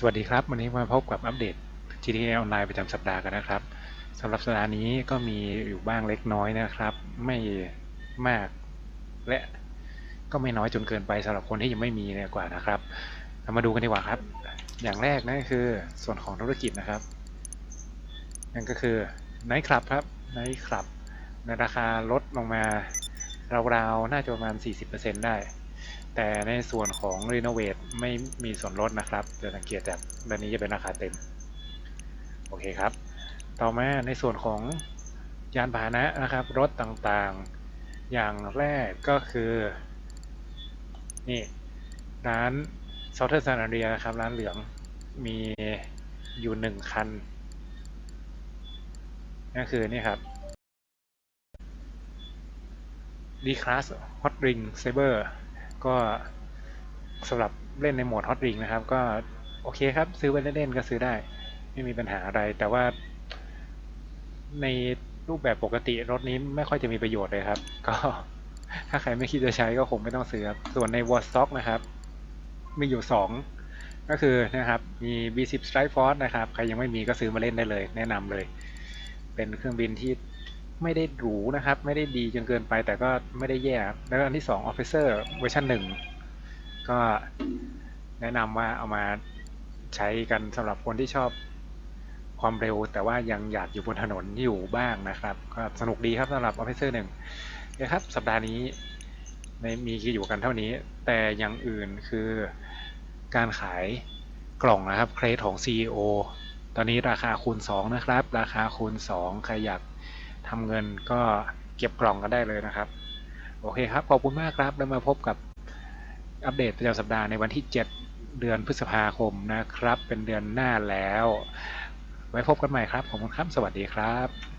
สวัสดีครับ วันนี้มาพบกับอัปเดต GTA ออนไลน์ประจำสัปดาห์กันนะครับสำหรับสัปดาห์นี้ก็มีอยู่บ้างเล็กน้อยนะครับ ไม่มากและก็ไม่น้อยจนเกินไปสำหรับคนที่ยังไม่มีเนี่ยกว่านะครับเรามาดูกันดีกว่าครับ อย่างแรกนั่นก็คือ ส่วนของธุรกิจนะครับ นั่นก็คือไนท์คลับครับไนท์คลับในราคาลดลงมาราวๆน่าจะประมาณ 40%ได้ แต่ในส่วนของรีโนเวทไม่มีส่วนลดนะครับจะสังเกตจากด้านนี้จะเป็นราคาเต็ม โอเคครับ ต่อมาในส่วนของยานพาหนะนะครับ รถต่างๆ อย่างแรกก็คือนี่ร้านซอเทอร์ซานาเรียนะครับ ร้านเหลืองมีอยู่หนึ่งคันนั่นคือนี่ครับ D Class Hot Ring Saber ก็สำหรับเล่นในโหมด Hot Ring นะครับ ก็โอเคครับ ซื้อไว้เล่นๆก็ซื้อได้ ไม่มีปัญหาอะไร แต่ว่าในรูปแบบปกติรถนี้ไม่ค่อยจะมีประโยชน์เลยครับ ก็ถ้าใครไม่คิดจะใช้ก็คงไม่ต้องซื้อครับ ส่วนใน w a r Stock นะครับ มีอยู่ 2 ก็คือนะครับ มี B10 Strike Force นะครับ ใครยังไม่มีก็ซื้อมาเล่นได้เลย แนะนำเลย เป็นเครื่องบินที่ ไม่ได้หรูนะครับ ไม่ได้ดีจนเกินไปแต่ก็ไม่ได้แย่แล้วอันที่2 Officer เวอร์ชัน1ก็แนะนำว่าเอามาใช้กันสำหรับคนที่ชอบความเร็ว แต่ว่ายังอยากอยู่บนถนนอยู่บ้างนะครับ ก็สนุกดีครับสำหรับ Officer 1นะครับ สัปดาห์นี้ไม่มีอยู่กันเท่านี้ แต่อย่างอื่นคือการขายกล่องนะครับ เครดของ CEO ตอนนี้ราคาคูณ 2 นะครับ ราคาคูณ 2 ใครอยาก ทำเงินก็เก็บกล่องกันได้เลยนะครับ โอเคครับ ขอบคุณมากครับ แล้วมาพบกับอัปเดตประจำสัปดาห์ในวันที่ 7 เดือนพฤษภาคมนะครับ เป็นเดือนหน้าแล้ว ไว้พบกันใหม่ครับ ขอบคุณครับ สวัสดีครับ